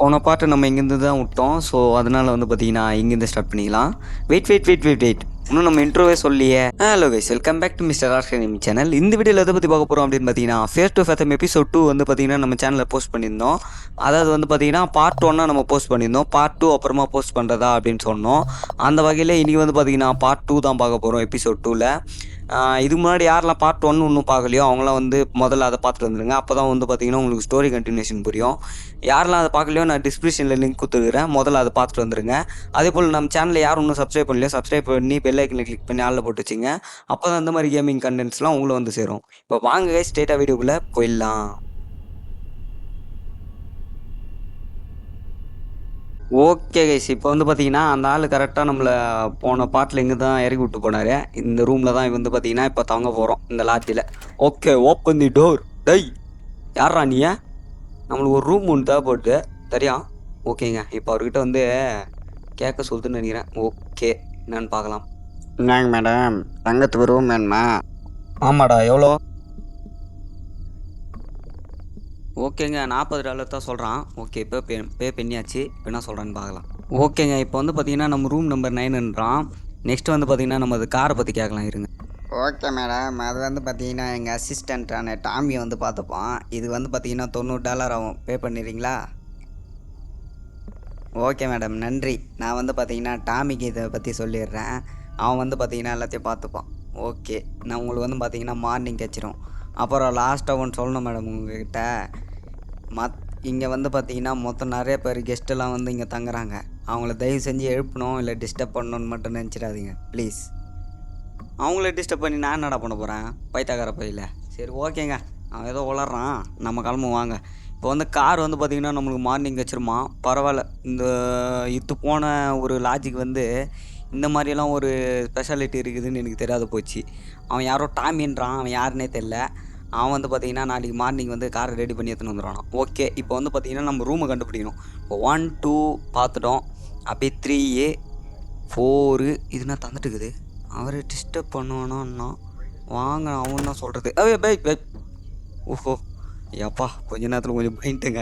போன பாட்டை நம்ம இங்கேருந்து தான் விட்டோம். ஸோ அதனால் வந்து பார்த்தீங்கன்னா இங்கேருந்து ஸ்டார்ட் பண்ணிக்கலாம். Wait wait wait wait wait இன்னும் நம்ம இன்ட்ரோவே சொல்லியே hello guys welcome back to mister ஆர்கனிம் channel இந்த வீடியோவில் எதை பற்றி பார்க்க போகிறோம் அப்படின்னு பார்த்தீங்கன்னா face to fathom episode two வந்து பார்த்தீங்கன்னா நம்ம சேனலில் போஸ்ட் பண்ணியிருந்தோம். அதாவது வந்து பார்த்தீங்கன்னா பார்ட் ஒன்னாக நம்ம போஸ்ட் பண்ணியிருந்தோம். பார்ட் டூ அப்புறமா போஸ்ட் பண்ணுறதா அப்படின்னு சொன்னோம். அந்த வகையில் இன்றைக்கி வந்து பார்த்தீங்கன்னா பார்ட் டூ தான் பார்க்க போகிறோம் எபிசோட் டூவில் இதுக்கு முன்னாடி யாரெல்லாம் பார்ட் ஒன் ஒன்றும் பார்க்கலையோ அவங்களாம் வந்து முதல்ல அதை பார்த்துட்டு வந்துடுங்க அப்போ தான் வந்து பார்த்தீங்கன்னா உங்களுக்கு ஸ்டோரி கண்டினியூஷன் புரியும். யாரெல்லாம் அதை பார்க்கலையோ நான் டிஸ்கிரிப்ஷனில் லிங்க் கொடுத்துருக்கிறேன். முதல்ல அதை பார்த்துட்டு வந்துடுங்க அதே போல் நம்ம சேனலில் யாரும் இன்னும் சப்ஸ்கிரைப் பண்ணலையோ சப்ஸ்கிரைப் பண்ணி பெல் கிளிக் பண்ணி ஆளில் போட்டு வச்சிங்க. அப்போ தான் இந்த மாதிரி கேமிங் கண்டென்ட்ஸ்லாம் உங்களை வந்து சேரும். இப்போ வாங்க ஸ்டேட்டாக வீடியோக்குள்ளே போயிடலாம். ஓகே கைஸ் இப்போ வந்து பார்த்தீங்கன்னா அந்த ஆள் கரெக்டாக நம்மளை போன பாட்டில் இங்கே தான் இறக்கி விட்டு போனார். இந்த ரூமில் தான் வந்து பார்த்தீங்கன்னா இப்போ தங்க போகிறோம் இந்த லாட்டியில் ஓகே ஓப்பன் தி டோர் டை யாரா நீ? நம்மளுக்கு ஒரு ரூம் ஒன்று தேவைப்பட்டு தெரியா? ஓகேங்க இப்போ அவர்கிட்ட வந்து கேட்க சொல்லுதுன்னு நினைக்கிறேன். ஓகே என்னன்னு பார்க்கலாம். என்னங்க மேடம் தங்கத்துக்கு ரூம் வேணுமா? ஆமாடா எவ்வளோ? ஓகேங்க நாற்பது டாலர் தான் சொல்கிறான் ஓகே இப்போ பே பே பண்ணியாச்சு. இப்போ என்ன சொல்கிறான்னு பார்க்கலாம். ஓகேங்க இப்போ வந்து பார்த்தீங்கன்னா நம்ம ரூம் நம்பர் நைனுன்றான் நெக்ஸ்ட் வந்து பார்த்தீங்கன்னா நம்ம அது காரை பற்றி கேட்கலாம் இருங்க. ஓகே மேடம் அது வந்து பார்த்தீங்கன்னா எங்கள் அசிஸ்டண்ட்டான டாமியை வந்து பார்த்துப்போம் இது வந்து பார்த்தீங்கன்னா தொண்ணூறு டாலர் ஆகும். பே பண்ணிடுறீங்களா? ஓகே மேடம் நன்றி. நான் வந்து பார்த்தீங்கன்னா டாமிக்கு இதை பற்றி சொல்லிடுறேன். அவன் வந்து பார்த்தீங்கன்னா எல்லாத்தையும் பார்த்துப்பான். ஓகே. நான் உங்களுக்கு வந்து பார்த்தீங்கன்னா மார்னிங் கிடச்சிரும் அப்புறம் லாஸ்ட்டாக ஒன்று சொல்லணும் மேடம் உங்ககிட்ட. மத் இங்கே வந்து பார்த்தீங்கன்னா மொத்தம் நிறைய பேர் கெஸ்ட்டெல்லாம் வந்து இங்கே தங்குறாங்க. அவங்கள தயவு செஞ்சு எழுப்பணும் இல்லை டிஸ்டர்ப் பண்ணணும்னு மட்டும் நினச்சிடாதீங்க ப்ளீஸ் அவங்கள டிஸ்டர்ப் பண்ணி நான் என்னடா பண்ண போகிறேன் பைத்தாக்கார பையில. சரி ஓகேங்க. அவன் ஏதோ உளறான். நம்ம கிளம்பு வாங்க. இப்போ வந்து கார் வந்து பார்த்திங்கன்னா நம்மளுக்கு மார்னிங் வச்சிருமா? பரவாயில்ல. இந்த இத்து போன ஒரு லாஜிக் வந்து இந்த மாதிரியெல்லாம் ஒரு ஸ்பெஷாலிட்டி இருக்குதுன்னு எனக்கு தெரியாத போச்சு. அவன் யாரோ டாமின்றான். அவன் யாருன்னே தெரில அவன் வந்து பார்த்தீங்கன்னா நாளைக்கு மார்னிங் வந்து காரை ரெடி பண்ணி எடுத்துன்னு வந்துடுவான் ஓகே இப்போ வந்து பார்த்தீங்கன்னா நம்ம ரூமை கண்டுபிடிக்கணும். இப்போ ஒன் டூ பார்த்துட்டோம். அப்படியே த்ரீ ஏ ஃபோரு இதுனா தந்துட்டு இருக்குது? அவரை டிஸ்டர்ப் பண்ணுவானா வாங்க அவன் தான் சொல்கிறது ஏய் பை பை ஓஹோ. ஏப்பா கொஞ்ச நேரத்தில் கொஞ்சம் பயந்துங்க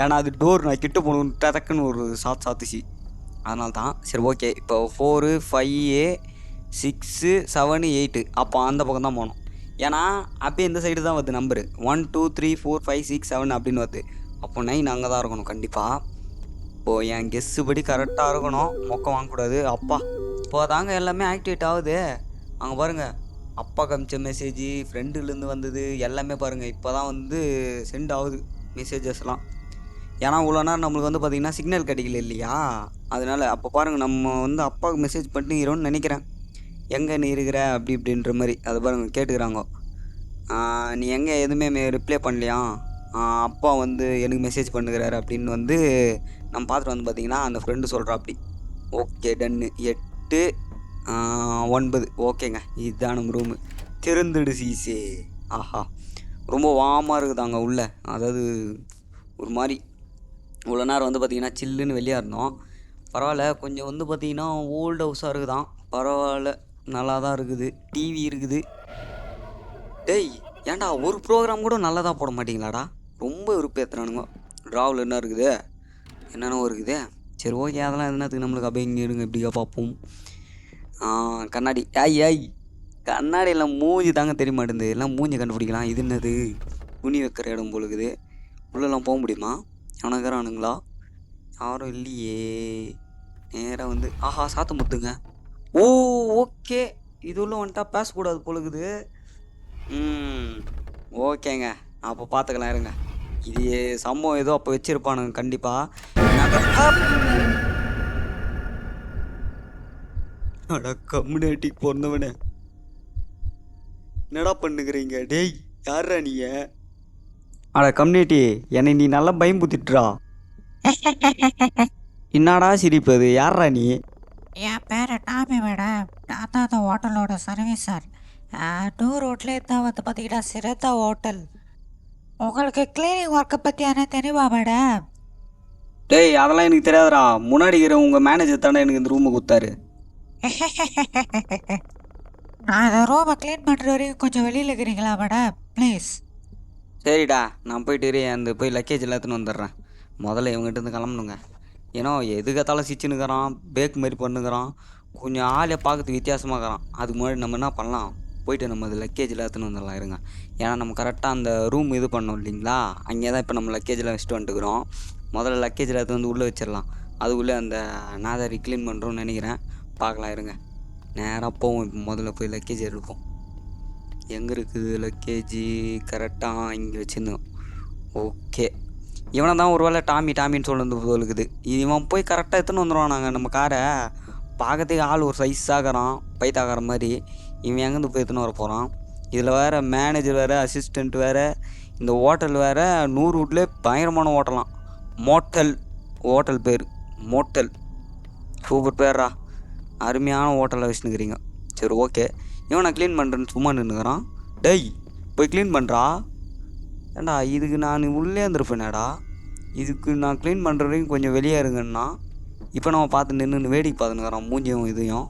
ஏன்னா அது டோர் நான் கிட்ட போகணும் டக்குன்னு ஒரு சாத்து சாத்துச்சு. அதனால தான் சரி ஓகே இப்போ ஃபோரு ஃபைவ் ஏ சிக்ஸு செவனு எயிட்டு அப்போ அந்த பக்கம் தான் போனோம் ஏன்னா அப்படியே இந்த சைடு தான் வருது number one two three four five six seven அப்படின்னு வருது. அப்போ நைன் அங்கே தான் இருக்கணும் கண்டிப்பாக இப்போது என் கெஸ்ஸு படி கரெக்டாக இருக்கணும். மொக்கம் வாங்கக்கூடாது. அப்பா இப்போ தாங்க எல்லாமே ஆக்டிவேட் ஆகுது. அங்கே பாருங்கள் அப்பா காமிச்ச மெசேஜ் ஃப்ரெண்டுலேருந்து வந்தது எல்லாமே பாருங்கள் இப்போ தான் வந்து சென்ட் ஆகுது மெசேஜஸ்லாம் ஏன்னா இவ்வளோ நேரம் நம்மளுக்கு வந்து பார்த்திங்கன்னா சிக்னல் கிடைக்கல இல்லையா? அதனால் அப்போ பாருங்கள் நம்ம வந்து அப்பாவுக்கு மெசேஜ் பண்ணிக்கிறோன்னு நினைக்கிறேன். எங்கே நீ இருக்கிற? அப்படி இப்படின்ற மாதிரி. அதை பாருங்க கேட்டுக்கிறாங்க. நீ எங்கே எதுவுமே ரிப்ளை பண்ணலையா? அப்பா வந்து எனக்கு மெசேஜ் பண்ணுகிறாரு அப்படின்னு வந்து நம்ம பார்த்துட்டு வந்து பார்த்தீங்கன்னா அந்த ஃப்ரெண்டு சொல்கிறா அப்படி ஓகே டன்னு எட்டு ஒன்பது. ஓகேங்க இதுதான் நம்ம ரூமு திறந்துடு சீசே. ஆஹா. ரொம்ப வாமாக இருக்குதாங்க உள்ள. அதாவது ஒரு மாதிரி இவ்வளோ நேரம் வந்து பார்த்திங்கன்னா சில்லுன்னு வெளியாக இருந்தோம். பரவாயில்ல. கொஞ்சம் வந்து பார்த்திங்கன்னா ஓல்டு ஹவுஸாக இருக்குதான். பரவாயில்ல. நல்லா தான் இருக்குது டிவி இருக்குது. டேய் ஏன்டா ஒரு ப்ரோக்ராம் கூட நல்லா தான் போட மாட்டீங்களாடா? ரொம்ப விருப்பேற்றுறானுங்க ட்ராவில் என்ன இருக்குது? என்னென்னவோ இருக்குது. சரி ஓகே அதெல்லாம் என்னத்துக்கு நம்மளுக்கு அப்படியே இங்கே இருங்க இப்படிக்கா பார்ப்போம். கண்ணாடி. ஐய் ஐய் கண்ணாடி எல்லாம் மூஞ்சி தாங்க தெரிய மாட்டேங்குது. எல்லாம் மூஞ்சி கண்டுபிடிக்கலாம். இது என்னது? துணி வைக்கிற இடம் போலுக்குது உள்ளெல்லாம் போக முடியுமா? அவனுங்கிறானுங்களா யாரும் இல்லையே. நேராக வந்து ஆஹா சாத்த முத்துங்க ஓ ஓகே. இது உள்ள வந்துட்டா பேசக்கூடாது போலுக்குது. ம் ஓகேங்க. அப்போ பார்த்துக்கலாம் இருங்க. இது சம்பவம் ஏதோ அப்போ வச்சுருப்பானுங்க கண்டிப்பாக அட கம்யூனிட்டிக்கு பிறந்தவனே என்னடா பண்ணுகிறீங்க? டேய் யாரா நீங்க? அட கம்யூனிட்டி என்னை நீ நல்லா பயம்புத்திட்டுறா. என்னடா சிரிப்பது யாரா நீ? என் பேர் டாமி மேடம். நான் தான் அந்த ஹோட்டலோட சர்வீஸர் டூ ரோட்லேயே தான் வந்து பார்த்தீங்கன்னா சிறந்த ஹோட்டல். உங்களுக்கு கிளீனிங் ஒர்க்கை பற்றி என்ன தெரியுமா மேடம்? டேய் அதெல்லாம் எனக்கு தெரியாதுடா. முன்னாடி இருக்கிற உங்கள் மேனேஜர் தானே எனக்கு இந்த ரூமை கொடுத்தாரு. நான் இந்த ரூமை க்ளீன் பண்ணுற வரைக்கும் கொஞ்சம் வெளியில் இருக்கிறீங்களா மேடம்? ப்ளீஸ் சரிடா நான் போயிட்டு இரு, அந்த போய் லக்கேஜ் எல்லாத்துன்னு வந்துடுறேன். முதல்ல இவங்ககிட்ட இருந்து கிளம்பணுங்க. ஏன்னா எதுக்கத்தாலும் சிச்சுன்னுக்கிறான் பேக் மாதிரி பண்ணுக்கிறான் கொஞ்சம் ஆளே பார்க்கறதுக்கு வித்தியாசமாக இருக்கிறான் அதுக்கு முன்னாடி நம்ம என்ன பண்ணலாம்? போயிட்டு நம்ம அது லக்கேஜில் எடுத்துன்னு வந்துடலாம் இருங்க. ஏன்னா நம்ம கரெக்டாக அந்த ரூம் இது பண்ணோம் இல்லைங்களா? அங்கே தான் இப்போ நம்ம லக்கேஜில் வச்சுட்டு வந்துட்டுக்கிறோம் முதல்ல லக்கேஜில் எடுத்து வந்து உள்ளே வச்சிடலாம். அதுக்குள்ளே அந்த நாதாரி க்ளீன் பண்ணுறோம்னு நினைக்கிறேன். பார்க்கலாம் இருங்க. நேராக போவோம் இப்போ முதல்ல போய் லக்கேஜ் எடுப்போம். எங்கே இருக்குது லக்கேஜி கரெக்டாக இங்கே வச்சுருந்தோம். ஓகே இவனை தான் ஒரு வேளை டாமி டாமின்னு சொல்லி சொல்லுக்குது இவன் போய் கரெக்டாக எடுத்துன்னு வந்துடுவான் நாங்கள் நம்ம காரை பார்க்கறதுக்கு ஆள் ஒரு சைஸாகிறான் பைத்தாகிற மாதிரி. இவன் எங்கேருந்து போய் எடுத்துன்னு வர போகிறான் இதில் வேறு மேனேஜர் வேறு அசிஸ்டண்ட் வேறு இந்த ஹோட்டல் வேறு நூறு வீட்லேயே பயங்கரமான ஹோட்டலாம் மோட்டல் ஹோட்டல் பேர். மோட்டல். சூப்பர் பேர்ரா? அருமையான ஹோட்டலில் வச்சுன்னுக்கிறீங்க. சரி ஓகே இவன் நான் க்ளீன் பண்ணுறேன்னு சும்மா நின்றுக்கிறான் டெய் போய் க்ளீன் பண்ணுறா ஏண்டா இதுக்கு நான் உள்ளே இருந்திருப்பேனேடா இதுக்கு நான் க்ளீன் பண்ணுற வரைக்கும் கொஞ்சம் வெளியே இருங்கன்னா இப்போ நம்ம பார்த்து நின்று வேடிக்கை பார்த்துன்னுக்குறோம் மூஞ்சியும் இதையும்.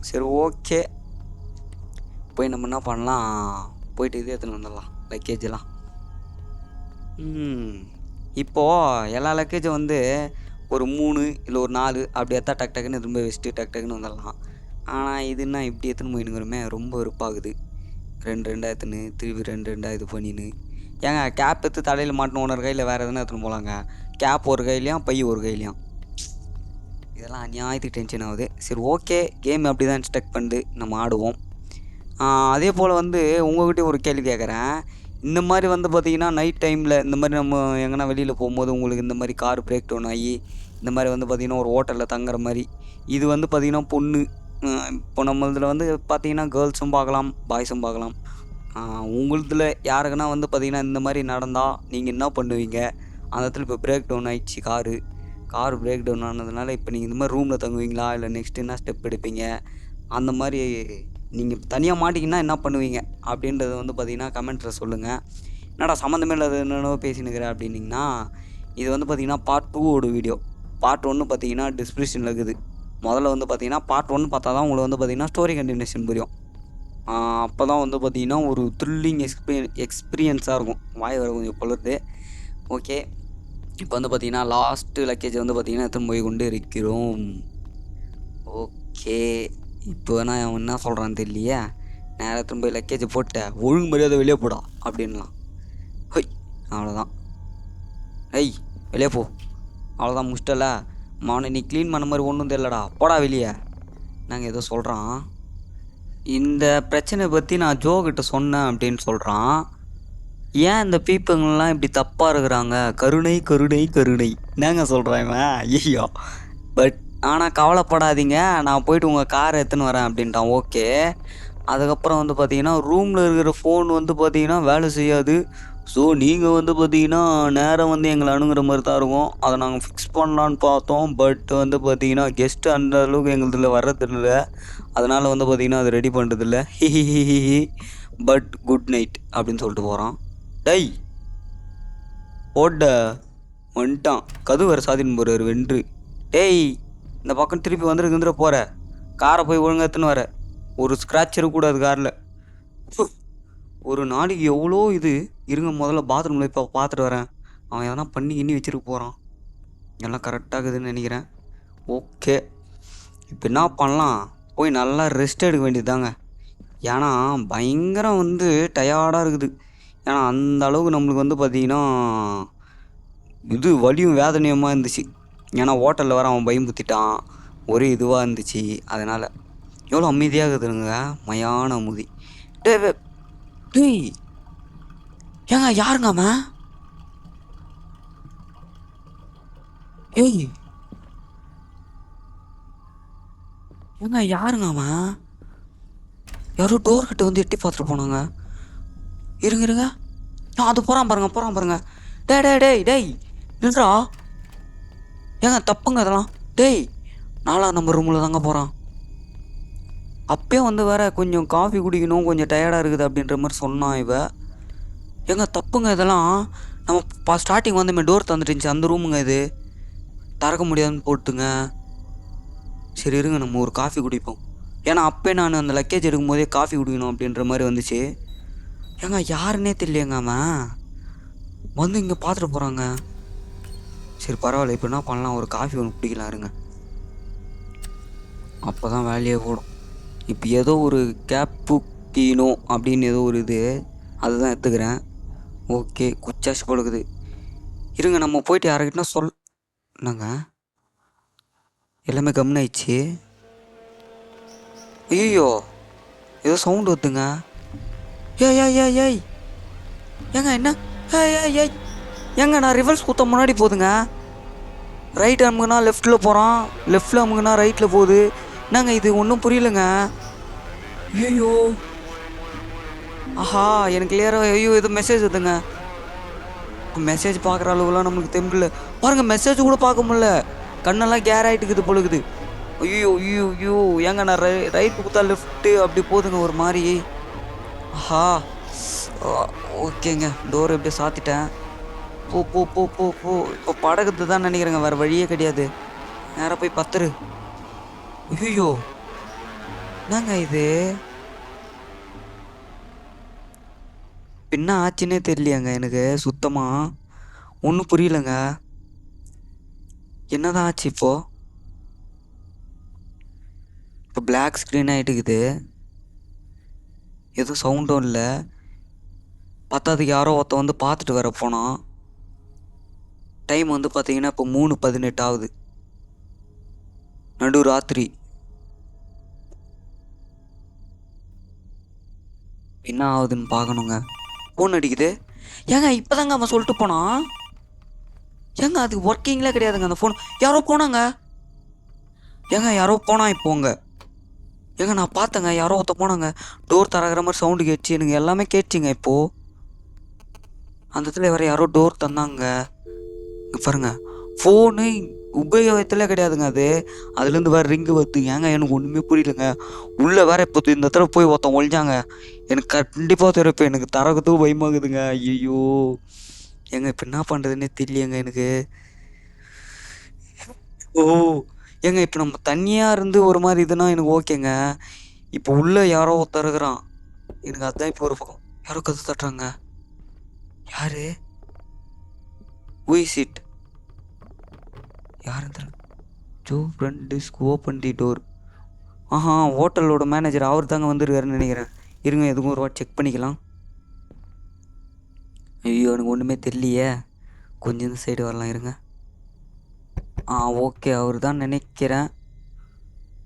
சரி ஓகே. போய் நம்ம என்ன பண்ணலாம்? போயிட்டு இது எடுத்துன்னு வந்துடலாம் லக்கேஜெலாம் இப்போது எல்லா லக்கேஜும் வந்து ஒரு மூணு இல்லை ஒரு நாலு அப்படி எடுத்தால் டக் டக்குன்னு திரும்ப வச்சுட்டு டக் டக்குன்னு வந்துடலாம். ஆனால் இதுன்னா இப்படி எடுத்துன்னு போயினுங்கிறமே ரொம்ப வெறுப்பாகுது. ரெண்டு ரெண்டாக எடுத்துன்னு திருப்பி ரெண்டு ரெண்டாக இது பண்ணின்னு. ஏங்க கேப் எடுத்து தலையில் மாட்டணும் ஒரு கையில் வேறு எதுனா எடுத்துன்னு போகலாங்க கேப் ஒரு கையிலையும் பை ஒரு கையிலையும். இதெல்லாம் அநியாயத்துக்கு டென்ஷன் ஆகுது. சரி ஓகே கேம் அப்படி தான் ஸ்டக் பண்ணிட்டு நம்ம ஆடுவோம். அதே போல் வந்து உங்கள்கிட்ட ஒரு கேள்வி கேட்குறேன் இந்த மாதிரி வந்து பார்த்தீங்கன்னா நைட் டைமில் இந்த மாதிரி நம்ம எங்கன்னா வெளியில் போகும்போது உங்களுக்கு இந்த மாதிரி கார் பிரேக் டவுன் ஆகி இந்த மாதிரி வந்து பார்த்திங்கன்னா ஒரு ஹோட்டலில் தங்குற மாதிரி இது வந்து பார்த்திங்கன்னா பொண்ணு இப்போ நம்ம இதில் வந்து பார்த்தீங்கன்னா கேர்ள்ஸும் பார்க்கலாம் பாய்ஸும் பார்க்கலாம். உங்களுதில் யாருக்குன்னா வந்து பார்த்திங்கன்னா இந்த மாதிரி நடந்தால் நீங்கள் என்ன பண்ணுவீங்க? அந்த இடத்துல இப்போ பிரேக் டவுன் ஆகிடுச்சு காரு. கார் பிரேக் டவுன் ஆனதுனால இப்போ நீங்கள் இந்த மாதிரி ரூமில் தங்குவீங்களா? இல்லை நெக்ஸ்ட் என்ன ஸ்டெப் எடுப்பீங்க? அந்த மாதிரி நீங்கள் தனியாக மாட்டிங்கன்னா என்ன பண்ணுவீங்க? அப்படின்றத வந்து பார்த்தீங்கன்னா கமெண்ட்டில் சொல்லுங்கள் என்னடா சம்மந்தமே இல்லாத என்னென்னவோ பேசினுக்கிறேன் அப்படின்னிங்கன்னா இது வந்து பார்த்தீங்கன்னா பார்ட் டூவோட வீடியோ பார்ட் ஒன்று பார்த்தீங்கன்னா டிஸ்கிரிப்ஷனில் இருக்குது. முதல்ல வந்து பார்த்தீங்கன்னா பார்ட் ஒன்று பார்த்தா தான் உங்களுக்கு வந்து பார்த்தீங்கன்னா ஸ்டோரி கண்டினியூஷன் புரியும். அப்போ தான் வந்து பார்த்திங்கன்னா ஒரு த்ரில்லிங் எக்ஸ்பீரியன் எக்ஸ்பீரியன்ஸாக இருக்கும். வாய் வர கொஞ்சம் பொழுது ஓகே இப்போ வந்து பார்த்தீங்கன்னா லாஸ்ட்டு லக்கேஜ் வந்து பார்த்தீங்கன்னா எடுத்துன்னு போய் கொண்டு இருக்கிறோம். ஓகே இப்போ நான் அவன் என்ன சொல்கிறான்னு தெரியலையே. நேரா எடுத்துன்னு போய் லக்கேஜை போட்ட ஒழுங்கு மரியாதை வெளியே போடா அப்படின்லாம் ஹொய் அவ்வளோதான் ஐய் வெளியே போ. அவ்வளோதான் முடிச்சிட்டல. மாவனை நீ க்ளீன் பண்ண மாதிரி ஒன்றும் தெரியலடா. போடா வெளியே. நாங்கள் ஏதோ சொல்கிறான் இந்த பிரச்சனை பற்றி நான் ஜோ கிட்ட சொன்னேன் அப்படின்னு சொல்கிறான் ஏன் இந்த பீப்புங்கெல்லாம் இப்படி தப்பாக இருக்கிறாங்க? கருணை கருணை கருணை. என்னங்க சொல்கிறேன் இவன்? ஐயோ பட் ஆனால் கவலைப்படாதீங்க. நான் போயிட்டு உங்கள் காரை எடுத்துன்னு வரேன் அப்படின்ட்டான். ஓகே அதுக்கப்புறம் வந்து பார்த்தீங்கன்னா ரூமில் இருக்கிற ஃபோன் வந்து பார்த்தீங்கன்னா வேலை செய்யாது. ஸோ நீங்கள் வந்து பார்த்தீங்கன்னா நேரம் வந்து எங்களை அணுகிற மாதிரி தான் இருக்கும். அதை நாங்கள் ஃபிக்ஸ் பண்ணலான்னு பார்த்தோம். பட் வந்து பார்த்தீங்கன்னா கெஸ்ட்டு அந்த அளவுக்கு எங்களுதுல வர்றதில்ல அதனால் வந்து பார்த்தீங்கன்னா அது ரெடி பண்ணுறதில்ல ஹிஹிஹிஹி. பட் குட் நைட் அப்படின்னு சொல்லிட்டு போகிறான் டை ஓட்ட வந்துட்டான். கது வர சாதின்னு போகிறார் வென்று. டேய் இந்த பக்கம் திருப்பி வந்துருக்குந்துட போகிற காரை போய் ஒழுங்காத்துன்னு வர. ஒரு ஸ்க்ராட்ச் இருக்கக்கூடாது காரில். ஒரு நாளைக்கு எவ்வளோ இது? இருங்க முதல்ல பாத்ரூமில் இப்போ பார்த்துட்டு வரேன். அவன் எதனா பண்ணி கிண்ணி வச்சுருக்க போகிறான் எல்லாம் கரெக்டாகுதுன்னு நினைக்கிறேன். ஓகே இப்போ என்ன பண்ணலாம்? போய் நல்லா ரெஸ்ட் எடுக்க வேண்டியதுதாங்க. ஏன்னா பயங்கரம் வந்து டயர்டாக இருக்குது. ஏன்னா அந்த அளவுக்கு நம்மளுக்கு வந்து பார்த்திங்கன்னா இது வலியும் வேதனையுமா இருந்துச்சு. ஏன்னா ஹோட்டலில் வர அவன் பயம்புத்திட்டான் ஒரே இதுவாக இருந்துச்சு. அதனால் எவ்வளோ அமைதியாக இருக்குதுங்க? மயான அமுதி. டே டேய் ஏங்க யாருங்க அவன் ஏய். ஏங்க யாருங்க அவன் யாரோ டோர் கிட்ட வந்து எட்டி பார்த்துட்டு போனாங்க. இருங்க இருங்க. ஆ அது போகிறான் பாருங்க போகிறான் பாருங்க. டேய் டே டேய் டேய் நின்றா ஏங்க தப்புங்க அதெல்லாம் டேய் நாலா நம்பர் ரூமில் தாங்க போகிறான் அப்பயும் வந்து வேற கொஞ்சம் காஃபி குடிக்கணும் கொஞ்சம் டயர்டாக இருக்குது அப்படின்ற மாதிரி சொன்னான் இவ. ஏங்க தப்புங்க இதெல்லாம். நம்ம பா ஸ்டார்டிங் வந்து டோர் தந்துட்டுருந்துச்சு அந்த ரூமுங்க இது. திறக்க முடியாதுன்னு போட்டுங்க. சரி இருங்க நம்ம ஒரு காஃபி குடிப்போம். ஏன்னா அப்போ நான் அந்த லக்கேஜ் எடுக்கும் போதே காஃபி குடிக்கணும் அப்படின்ற மாதிரி வந்துச்சு. ஏங்க யாருன்னே தெரியலையேங்க அவன். வந்து இங்கே பார்த்துட்டு போகிறாங்க சரி பரவாயில்ல. இப்போ என்ன பண்ணலாம்? ஒரு காஃபி ஒன்று குடிக்கலாம் இருங்க. அப்போ தான் வேலையே போடும். இப்போ ஏதோ ஒரு கேப்புக்கீனோ அப்படின்னு ஏதோ ஒரு இது அதுதான் எடுத்துக்கிறேன். ஓகே குச்சாச்சு படுக்குது இருங்க நம்ம போயிட்டு யாருக்கிட்டனா சொல் என்னங்க? எல்லாமே கம்னாயிடுச்சு ஐயோ ஏதோ சவுண்டு வருதுங்க. ஏய் ஏய் ஏய் ஏய். ஏங்க என்ன? ஏய் ஏய் ஏய். ஏங்க நான் ரிவர்ஸ் குத்த முன்னாடி போகுதுங்க ரைட் அமுக்குனா லெஃப்ட்டில் போகிறான் லெஃப்ட்டில் அமுக்குனா ரைட்டில் போகுது. என்னங்க இது? ஒன்றும் புரியலங்க. ஐயோ ஆஹா எனக்கு கிளியராக ஐயோ இது மெசேஜ் வருதுங்க. மெசேஜ் பார்க்குற அளவுலாம் நம்மளுக்கு தெம்பில்ல பாருங்கள் மெசேஜ் கூட பார்க்க முடில கண்ணெல்லாம் கேர் ஆகிட்டுக்குது பொழுகுது ஐயோ ஐயோ ஐயோ ஏங்க நான் ரை ரைட் கொடுத்தா லெஃப்ட்டு அப்படி போதுங்க ஒரு மாதிரி. ஆஹா. ஓகேங்க. டோர் எப்படியே சாத்திட்டேன். போ போ போ போ போ. இப்போ படகுது தான் நினைக்கிறேங்க. வேறு வழியே கிடையாது. நேராக போய் பத்துரு. ஐயோ என்னங்க இது? என்ன ஆச்சுன்னே தெரியலையாங்க எனக்கு சுத்தமாக ஒன்றும் புரியலங்க. என்னதான் ஆச்சு இப்போ? இப்போ பிளாக் ஸ்க்ரீன் ஆகிட்டுக்குது எதுவும் சவுண்டும் இல்லை. பத்தாவதுக்கு யாரோ ஒருத்தன் வந்து பார்த்துட்டு வர போனோம் டைம் வந்து பார்த்தீங்கன்னா இப்போ மூணு பதினெட்டு ஆகுது. நடுராத்திரி. என்ன ஆகுதுன்னு பார்க்கணுங்க. ஃபோன் அடிக்குது. ஏங்க இப்போதாங்க அவன் சொல்லிட்டு போனான். ஏங்க அது ஒர்க்கிங்லே கிடையாதுங்க அந்த ஃபோன் யாரோ போனாங்க. ஏங்க யாரோ போனா இப்போங்க ஏங்க நான் பார்த்தேங்க யாரோ ஒருத்த போனாங்க. டோர் தரகிற மாதிரி சவுண்டு கேட்டுச்சு. எனக்கு எல்லாமே கேட்டுச்சுங்க இப்போது அந்த இடத்துல வேறு யாரோ டோர் தந்தாங்க. பாருங்க. ஃபோனு உபயோகத்தில் கிடையாதுங்க அது. அதுலேருந்து வேறு ரிங்கு வருது ஏங்க எனக்கு ஒன்றுமே புரியலங்க. உள்ளே வேற இப்போ இந்த தடவை போய் ஒருத்தன் ஒழிஞ்சாங்க. எனக்கு கண்டிப்பாக திறப்பு எனக்கு தரக்கத்துக்கு பயமாகுதுங்க. ஐயோ ஏங்க இப்போ என்ன பண்ணுறதுன்னே தெரியலையேங்க எனக்கு. ஓ ஏங்க இப்போ நம்ம தனியாக இருந்து ஒரு மாதிரி இதுனா எனக்கு ஓகேங்க. இப்போ உள்ளே யாரோ ஒருத்தர் இருக்கிறான். எனக்கு அதுதான் இப்போ ஒரு பக்கம். யாரோ கற்று தட்டுறாங்க. யாரு? இஸ் யாரும் தர Joe front desk open the door ஆஹா ஹோட்டலோட மேனேஜர் அவர் தாங்க வந்திருக்காருன்னு நினைக்கிறேன். இருங்க எதுவும் ஒரு வாட்டி செக் பண்ணிக்கலாம். ஐயோ எனக்கு ஒன்றுமே தெரியலையே. கொஞ்சம் இந்த சைடு வரலாம் இருங்க. ஆ ஓகே அவர் தான் நினைக்கிறேன்.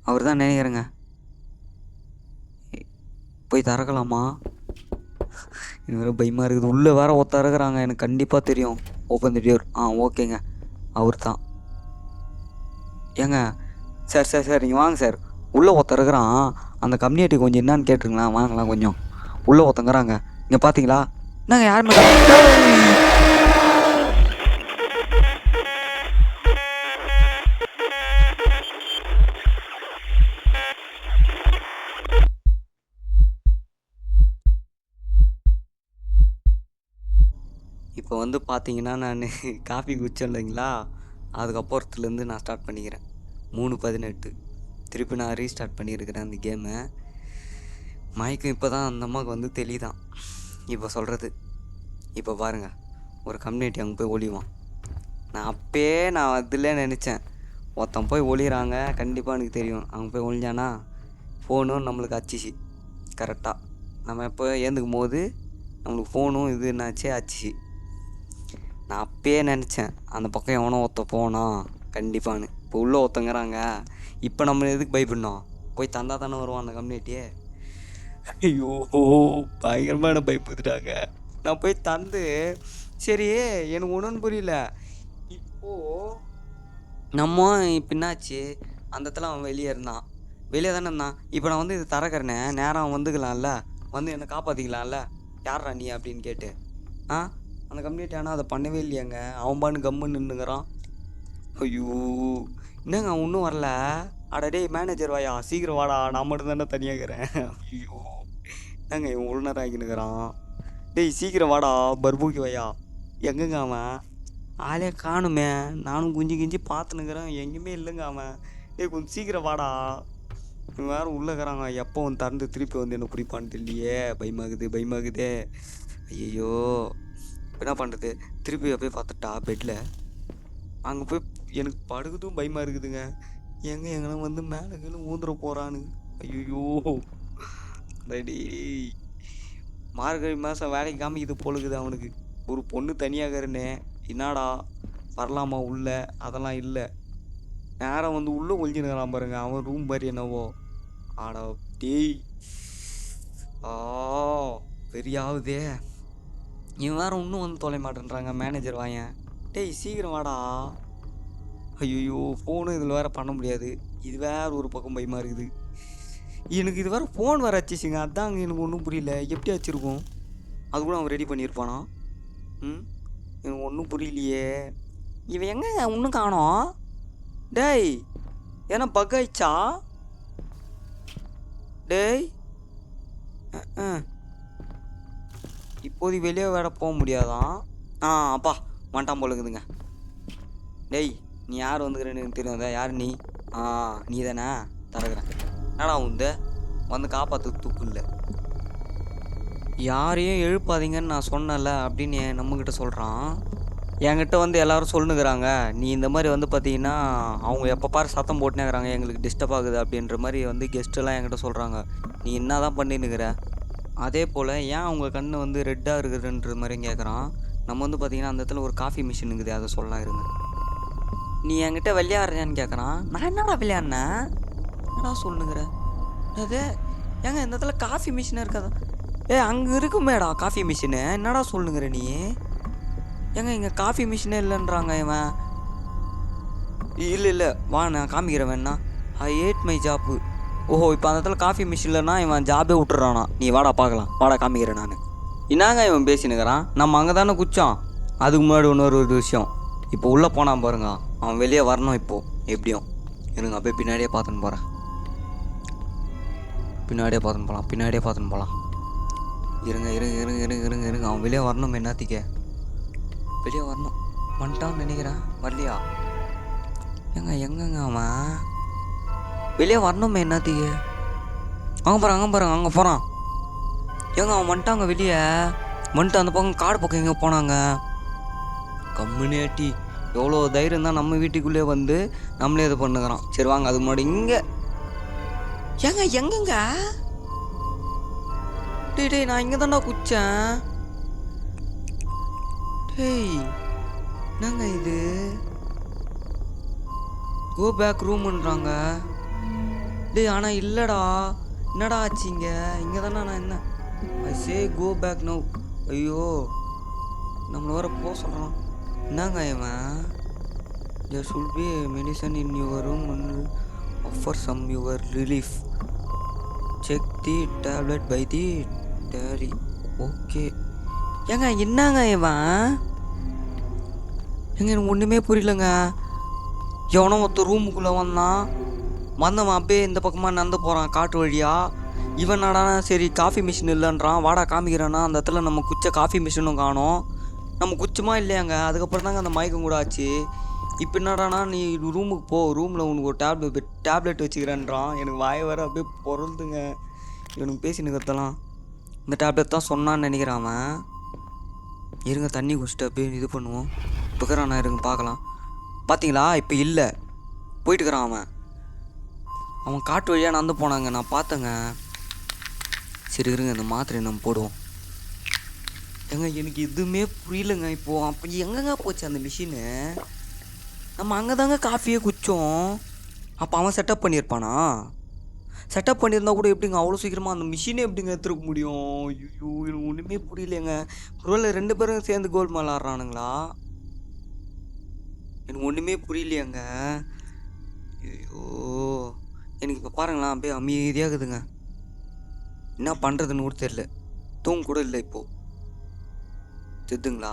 அவர் தான் நினைக்கிறேங்க. போய் திறக்கலாமா? எனக்கு வேறு பயமாக இருக்குது. உள்ளே வேற ஒருத்தர் இருக்கிறாங்க. எனக்கு கண்டிப்பாக தெரியும். ஓப்பன் தி டோர் ஆ ஓகேங்க அவர் தான். ஏங்க சார் சார் சார் நீங்கள் வாங்க சார். உள்ளே ஒருத்தர் இருக்கிறான். அந்த கம்யூனிட்டி கொஞ்சம் என்னன்னு கேட்டுருங்களா? வாங்கலாம் கொஞ்சம். உள்ளே ஒருத்தங்கிறாங்க இங்கே பார்த்தீங்களா நாங்கள் யாருமே இப்போ வந்து பார்த்தீங்கன்னா நான் காஃபி குடிச்சேன் இல்லைங்களா? அதுக்கப்புறத்துலேருந்து நான் ஸ்டார்ட் பண்ணிக்கிறேன். மூணு பதினெட்டு. திருப்பி நான் ரீஸ்டார்ட் பண்ணியிருக்கிறேன் அந்த கேமை மயக்கம் இப்போ தான் அந்த அம்மாவுக்கு வந்து தெளிதான். இப்போ சொல்கிறது இப்போ பாருங்கள் ஒரு கம்யூனிட்டி அங்கே போய் ஒளிவான் நான் அப்பயே நான் அதில் நினச்சேன் ஒருத்தன் போய் ஒளிகிறாங்க கண்டிப்பாக எனக்கு தெரியும். அங்கே போய் ஒளிஞ்சானா ஃபோனும் நம்மளுக்கு அச்சிச்சு. கரெக்டாக நம்ம எப்போ ஏந்துக்கும் போது நம்மளுக்கு ஃபோனும் இது என்னாச்சு அச்சிச்சு. நான் அப்பயே நினச்சேன் அந்த பக்கம் எவனோ ஒருத்த போனான் கண்டிப்பான்னு. இப்போ உள்ளே ஒருத்தங்கிறாங்க. இப்போ நம்ம எதுக்கு பயப்படணும்? போய் தந்தா தானே வருவான் அந்த கம்யூனிட்டியே. ஐயோ பயங்கரமான பயப்படுத்துட்டாங்க. நான் போய் தந்து சரி எனக்கு ஒன்றும் புரியல. இப்போது நம்ம பின்னாச்சு அந்த இடத்துல அவன் வெளியே இருந்தான். வெளியே தானே இருந்தான். இப்போ நான் வந்து இது தரக்கிறேனே நேரம் அவன் வந்துக்கலாம்ல? வந்து என்னை காப்பாற்றிக்கலாம்ல யார்ரா நீ அப்படின்னு கேட்டு. ஆ? அந்த கம்யூனிட்டி ஆனால் அதை பண்ணவே இல்லையாங்க. அவன் பான்னு கம்முன்னு நின்றுங்கிறான் ஐயோ என்னங்க அவன் இன்னும் வரல. அட டேய் மேனேஜர் வாயா? சீக்கிரம் வாடா நான் மட்டும் தானே தனியாக இருக்கிறேன். ஐயோ என்னங்க இவன் உள்நர் ஆகினுக்கிறான் டேய் சீக்கிரம் வாடா பர்பூக்கி வாயா. எங்கங்க அவன்? ஆளே காணுமே. நானும் குஞ்சு கிஞ்சி பார்த்துனுக்குறேன் எங்கேயுமே இல்லைங்க அவன். டேய் கொஞ்சம் சீக்கிரம் வாடா. இவன் வேறு உள்ளக்கிறாங்க எப்போ வந்து திறந்து திருப்பி வந்து என்ன பிடிப்பான்னு தெரியலையே. பயமாகுது பயமாகுதே. ஐயோ என்ன பண்ணுறது திருப்பி போய் பார்த்துட்டா பெட்டில் அங்கே போய் எனக்கு படுகுதும் பயமாக இருக்குதுங்க. எங்க எங்கன்னா வந்து மேலே கீழே ஊந்துட போகிறான்னு ஐயோ ரெடி மார்கழி மாதம் வேலைக்கு காமிக்குது பொழுகுது அவனுக்கு. ஒரு பொண்ணு தனியாகிறனே. என்னடா? வரலாமா உள்ள? அதெல்லாம் இல்லை. நேரம் வந்து உள்ளே ஒழிஞ்சுனுக்கிறான் பாருங்க. அவன் ரூம் மாதிரி என்னவோ. ஆடா டேய். ஆ பெரியாவுதே இவன் வேறு இன்னும் வந்து தொலை மாட்டேன்றாங்க மேனேஜர் வாயன். டேய் சீக்கிரம் வாடா. ஐயோ ஃபோனும் இதில் வேற பண்ண முடியாது. இது வேறு ஒரு பக்கம் பயமாக இருக்குது எனக்கு இது வேறு ஃபோன் வேறு வச்சிச்சுங்க அதாங்க எனக்கு ஒன்றும் புரியல. எப்படி வச்சுருக்கோம் அது கூட அவன் ரெடி பண்ணியிருப்பானா? ம்? எனக்கு ஒன்றும் புரியலையே. இவன் எங்க இன்னும் காணோம்? டேய் ஏன்னா பக் ஆயிடுச்சா? டேய் இப்போது இப்போதைக்கு வெளியே வேற போக முடியாதான். ஆ அப்பா வந்துட்டான் போல இருக்குதுங்க. டேய் நீ யார் வந்துக்கிறேன்னு எனக்கு தெரியாதா? யார் நீ? ஆ நீ தானே தரகுறேன் என்னடா உந்து? வந்து காப்பாற்று தூக்கு இல்லை யாரையும் எழுப்பாதீங்கன்னு நான் சொன்னல அப்படின்னு நம்மக்கிட்ட சொல்கிறான் என்கிட்ட வந்து எல்லாரும் சொல்லுங்கிறாங்க நீ இந்த மாதிரி வந்து பார்த்தீங்கன்னா அவங்க எப்போ பாரு சத்தம் போட்டுனேங்கிறாங்க எங்களுக்கு டிஸ்டர்ப் ஆகுது அப்படின்ற மாதிரி வந்து கெஸ்ட்டெல்லாம் என்கிட்ட சொல்கிறாங்க நீ என்ன தான் பண்ணின்னுக்கிற அதே போல் ஏன் அவங்க கண் வந்து ரெட்டாக இருக்குதுன்ற மாதிரி கேட்குறான் நம்ம வந்து பார்த்தீங்கன்னா அந்த இடத்துல ஒரு காஃபி மிஷின் இருக்குது. அதை சொல்லலாம் இருங்க. நீ என்கிட்ட விளையாடுறியான்னு கேட்குறான் நான் என்னடா விளையாடினேன் என்னடா சொல்லுங்கிற அது ஏங்க இந்த இடத்துல காஃபி மிஷின் இருக்காதா? ஏ அங்கே இருக்குமேடா காஃபி மிஷினு என்னடா சொல்லுங்கிற நீ? ஏங்க இங்கே காஃபி மிஷினே இல்லைன்றாங்க இவன். இல்லை இல்லை வா நான் காமிக்கிறேன் வேணா ஐ ஏட் மை ஜாப்பு ஓஹோ இப்போ அந்த இடத்துல காஃபி மிஷின் இல்லைன்னா இவன் ஜாபே விட்டுறானா. நீ வாடா பார்க்கலாம். வாடா காமிக்கிறேன் நான். என்னங்க இவன் பேசினுக்கிறான்? நம்ம அங்கே தானே குச்சோம் அதுக்கு முன்னாடி இன்னொரு ஒரு விஷயம். இப்போ உள்ளே போனான் பாருங்க. அவன் வெளியே வரணும் இப்போது எப்படியும். எனக்கு அப்படியே பின்னாடியே பார்த்துன்னு போகிறேன் பின்னாடியே பார்த்துன்னு போகலாம் பின்னாடியே பார்த்துன்னு போகலாம் இருங்க இருங்க இருங்க இருங்க இருங்க இருங்க. அவன் வெளியே வரணும் என்னத்திக்க? வெளியே வரணும். வந்துட்டான்னு நினைக்கிறேன். வரலையா? எங்க எங்கங்க அவன்? வெளியே வரணுமே என்னத்திக்கு? அங்கே போகிறான் அங்கே போகிறாங்க அங்கே போகிறான் ஏங்க அவன் வந்துட்டாங்க வெளியே. வந்துட்டு அந்த பக்கம் காடு பக்கம் எங்கே போனாங்க. கம்முனியாட்டி எவ்வளோ தைரியம் தான் நம்ம வீட்டுக்குள்ளே வந்து நம்மளே இது பண்ணுகிறான். சரி வாங்க அது முன்னாடி இங்கே. ஏங்க எங்கங்க? டேய் டேய் நான் இங்கே தான்டா குச்சேன். டேய் என்னங்க இது? கோ பேக் ரூம்ன்றாங்க டேய் ஆனால் இல்லைடா. என்னடா ஆச்சு இங்கே? இங்கே தானே நான் என்ன ஐ சே கோ பேக் நோ ஐயோ நம்மளை வர போக சொல்கிறான் என்னங்க இவன். There should be medicine in your room offer some your relief check the tablet by the dairy okay ஏங்க என்னங்க இவன். ஏங்க எனக்கு ஒன்றுமே புரியலங்க. எவனோ ஒருத்தர் ரூமுக்குள்ளே வந்தான். வந்தவன் அப்படியே இந்த பக்கமாக நடந்து போகிறான் காட்டு வழியா. இவன் நடானா சரி காஃபி மிஷின் இல்லைன்றான். வாடா காமிக்கிறேன்னா அந்த இடத்துல நம்ம குச்ச காஃபி மிஷினும் காணோம். நம்ம குச்சமா இல்லையாங்க? அதுக்கப்புறம் தாங்க அந்த மயக்கம் கூட ஆச்சு. இப்போ என்னடானா நீ ரூமுக்கு போ. ரூமில் உனக்கு ஒரு டேப்லெட் டேப்லெட் வச்சுக்கிறேன்றான். எனக்கு வாய வர அப்படியே பொருந்துங்க இவனுக்கு பேசினுக்கிறதெல்லாம் இந்த டேப்லெட் தான் சொன்னான்னு நினைக்கிறான் அவன். இருங்க தண்ணி குடிச்சிட்டு அப்படியே இது பண்ணுவோம். துக்கறானா இருங்க பார்க்கலாம். பார்த்தீங்களா இப்போ இல்லை. போயிட்டுக்கிறான் அவன். அவன் காட்டு வழியாக நடந்து போனாங்க. நான் பார்த்தேங்க. சரி இருங்க இந்த மாத்திரை நம்ம போடுவோம். ஏங்க எனக்கு எதுவுமே புரியலங்க. இப்போது அப்போ எங்கங்க போச்சு அந்த மிஷினு நம்ம அங்கே தாங்க காஃபியே குச்சோம் அப்போ அவன் செட்டப் பண்ணியிருப்பானா? செட்டப் பண்ணியிருந்தா கூட எப்படிங்க அவ்வளோ சீக்கிரமாக அந்த மிஷினே எப்படிங்க எடுத்துருக்க முடியும்? ஐயோ எனக்கு ஒன்றுமே புரியலைங்க ஒருவேளை ரெண்டு பேரும் சேர்ந்து கோல் மேலே ஆடுறானுங்களா? எனக்கு ஒன்றுமே புரியலையங்க. ஐயோ எனக்கு இப்போ பாருங்களேன் அப்படியே அமைதியாக இருக்குதுங்க என்ன பண்ணுறதுன்னு கூட தெரியல. தூங்க கூட இல்லை இப்போது செத்துங்களா?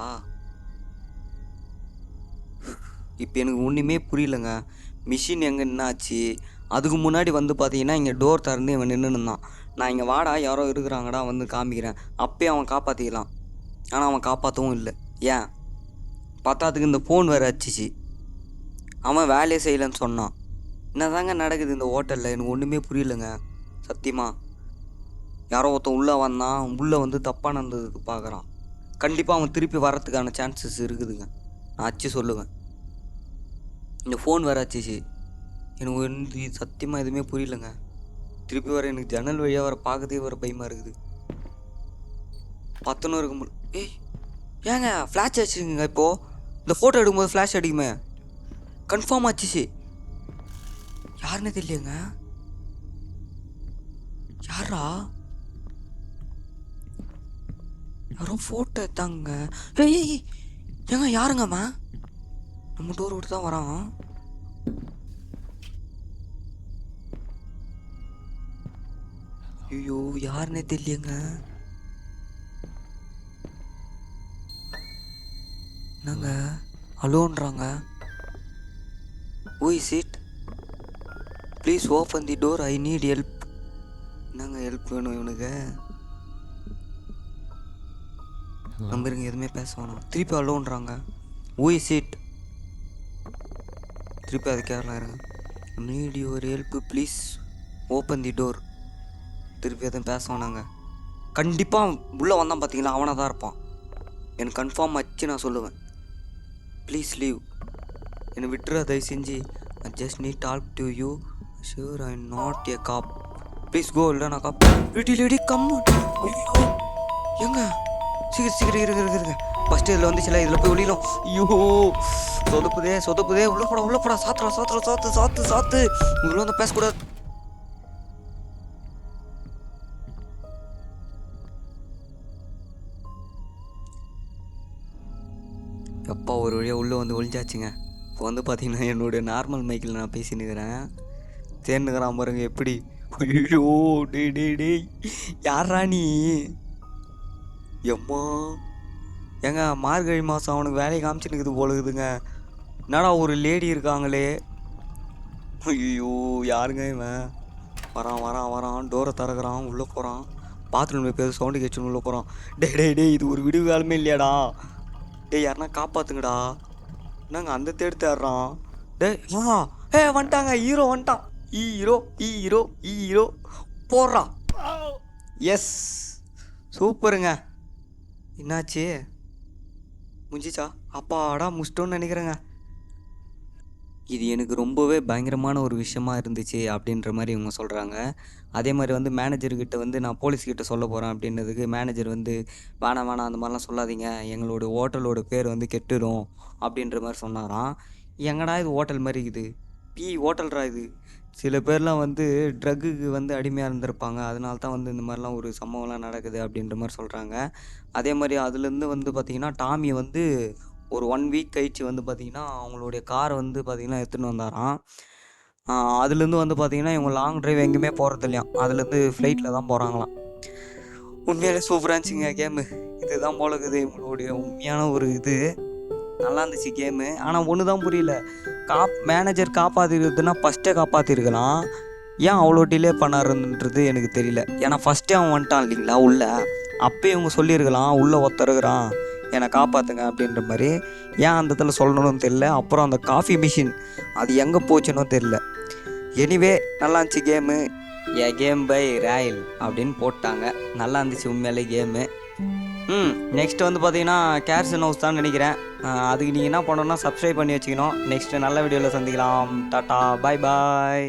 இப்போ எனக்கு ஒன்றுமே புரியலங்க. மிஷின் எங்கே என்னாச்சு அதுக்கு முன்னாடி வந்து பார்த்தீங்கன்னா இங்கே டோர் திறந்து இவன் நின்று நான் இங்கே வாடா யாரோ இருக்கிறாங்கடா வந்து காமிக்கிறேன். அப்பயே அவன் காப்பாற்றிக்கலாம் ஆனால் அவன் காப்பாற்றவும் இல்லை. ஏன்? பத்தாத்துக்கு இந்த ஃபோன் வேறு அடிச்சிச்சு. அவன் வேலையே செய்யலைன்னு சொன்னான். என்ன தாங்க நடக்குது இந்த ஹோட்டலில்? எனக்கு ஒன்றுமே புரியலங்க. சத்தியமாக யாரோ ஒருத்தன் உள்ளே வந்தான். உள்ளே வந்து தப்பாக நடந்ததுக்கு பார்க்குறான் கண்டிப்பாக அவன் திருப்பி வர்றதுக்கான சான்சஸ் இருக்குதுங்க. நான் அச்சு சொல்லுவேன். இந்த ஃபோன் வேறு ஆச்சிச்சு எனக்கு வந்து சத்தியமாக எதுவுமே புரியலங்க. திருப்பி வர எனக்கு ஜன்னல் வழியாக வர பார்க்கதே வர பயமாக இருக்குது. பத்தனும் இருக்க முடியல ஏய் ஏங்க ஃப்ளாஷ் அடிச்சுங்க இப்போது இந்த ஃபோட்டோ எடுக்கும்போது ஃப்ளாஷ் அடிக்குமே? கன்ஃபார்ம் ஆச்சிச்சு. யாருன்னு தெரியலங்க யாரா யாரும் ஃபோட்டோ எடுத்தாங்க. ஏய் ஏங்க யாருங்கம்மா? நம்ம டோர் விட்டு தான் வரோம். ஐயோ யாருன்னே தெரியலங்க என்னங்க? அலோன்றாங்க. ஓய் seat please open the door I need help என்னங்க ஹெல்ப் வேணும் இவனுக்கு? நம்பருங்க எதுவுமே பேச வேணாம். திருப்பி அலோன்றாங்க. ஊய் சீட் திருப்பி அது கேரளா இருங்க need your help please open the door திருப்பி எதுவும் பேச வேணாங்க. கண்டிப்பாக உள்ளே வந்தான் பார்த்தீங்களா அவனாக தான் இருப்பான். எனக்கு கன்ஃபார்ம் ஆச்சு நான் சொல்லுவேன். ப்ளீஸ் லீவ் என்னை விட்டுற தயவு செஞ்சு. I just need talk to you sure I not a cop please go இல்லை நான் காப் லேடி லேடி கம் ஐயோ எங்க சீக்கிரம் சீக்கிரம் இருங்க இருங்க இருங்க ஃபஸ்ட்டு இதில் வந்துச்சுல இதில் போய் ஒளியிலும். ஐயோ சொதப்புதே சொதப்புதே. உள்ள போடா உள்ள போடா. சாத்துறா சாத்துறா சாத்து சாத்து சாத்து. உள்ள வந்து பேசக்கூடாது. எப்பா ஒரு வழியாக உள்ளே வந்து ஒழிஞ்சாச்சுங்க இப்போ வந்து பார்த்தீங்கன்னா என்னுடைய நார்மல் மைக்கில் நான் பேசினுக்கிறேன் தேர்னுக்கிறான் பாருங்க எப்படி? ஐயோ டே டே டேய். யாரா நீ? எம்மா? ஏங்க மார்கழி மாதம் அவனுக்கு வேலையை காமிச்சுனுக்குது போலுக்குதுங்க என்னடா ஒரு லேடி இருக்காங்களே? ஐயோ யாருங்க இவன்? வரான் வரான் வரான். டோரை திறக்கிறான் உள்ளே போகிறான் பாத்ரூமில் பேர் சவுண்டு கேச்சுன்னு உள்ளே போகிறான் டே டே டேய் இது ஒரு விடுவு காலமே இல்லையாடா? டேய் யாருனா காப்பாற்றுங்கடா என்னங்க அந்த தேடி தேடுறான். டேய் ஆ ஏ வந்துட்டாங்க. ஹீரோ வந்துட்டான். ஹீரோ ஹீரோ ஹீரோ போடுறான் எஸ் சூப்பருங்க. என்னாச்சு? முடிஞ்சிச்சா? அப்பாடா முடிச்சிட்டோன்னு நினைக்கிறேங்க. இது எனக்கு ரொம்பவே பயங்கரமான ஒரு விஷயமா இருந்துச்சு அப்படின்ற மாதிரி இவங்க சொல்கிறாங்க அதே மாதிரி வந்து மேனேஜர்கிட்ட வந்து நான் போலீஸ்கிட்ட சொல்ல போகிறேன் அப்படின்றதுக்கு மேனேஜர் வந்து வேணாம் வேணாம் அந்த மாதிரிலாம் சொல்லாதீங்க. எங்களோட ஹோட்டலோட பேர் வந்து கெட்டுடும் அப்படின்ற மாதிரி சொன்னாராம். எங்கடா இது ஹோட்டல் மாதிரி இருக்குது? பி ஹோட்டல்ரா இது? சில பேர்லாம் வந்து ட்ரக்குக்கு வந்து அடிமையாக இருந்திருப்பாங்க. அதனால தான் வந்து இந்த மாதிரிலாம் ஒரு சம்பவம்லாம் நடக்குது அப்படின்ற மாதிரி சொல்கிறாங்க அதே மாதிரி அதுலேருந்து வந்து பார்த்திங்கன்னா டாமி வந்து ஒரு ஒன் வீக் கழிச்சு வந்து பார்த்திங்கன்னா அவங்களுடைய காரை வந்து பார்த்திங்கன்னா எடுத்துன்னு வந்தாராம். அதுலேருந்து வந்து பார்த்திங்கன்னா இவங்க லாங் ட்ரைவ் எங்கேயுமே போகிறது இல்லையா அதுலேருந்து ஃப்ளைட்டில் தான் போகிறாங்களாம் உண்மையிலே சூப்பராக இருந்துச்சுங்க கேமு இதுதான் போல இருக்குது இவங்களுடைய உண்மையான ஒரு இது. நல்லா இருந்துச்சு கேமு ஆனால் ஒன்று தான் புரியல. காப் மேனேஜர் காப்பாற்றிருக்குதுன்னா ஃபஸ்ட்டே காப்பாற்றிருக்கலாம் ஏன் அவ்வளோ டிலே பண்ணாருன்றது எனக்கு தெரியல. ஏன்னா ஃபஸ்ட்டே அவன் வந்துட்டான் இல்லைங்களா உள்ளே. அப்போயே இவங்க சொல்லியிருக்கலாம் உள்ளே ஒருத்தருக்குறான். என்னை காப்பாற்றுங்க அப்படின்ற மாதிரி. ஏன் அந்த இடத்துல சொல்லணும்னு தெரியல. அப்புறம் அந்த காஃபி மிஷின் அது எங்கே போச்சுன்னு தெரியல. எனிவே நல்லா இருந்துச்சு கேமு ஏ கேம் பை ராயல் அப்படின்னு போட்டாங்க. நல்லா இருந்துச்சு உண்மையிலே கேமு ம் நெக்ஸ்ட் வந்து பார்த்தீங்கன்னா கேர்சன் ஹவுஸ் தான் நினைக்கிறேன். அதுக்கு நீங்கள் என்ன பண்ணணும்னா சப்ஸ்கிரைப் பண்ணி வச்சுக்கணும். நெக்ஸ்ட்டு நல்ல வீடியோவில் சந்திக்கலாம். டாட்டா பாய் பாய்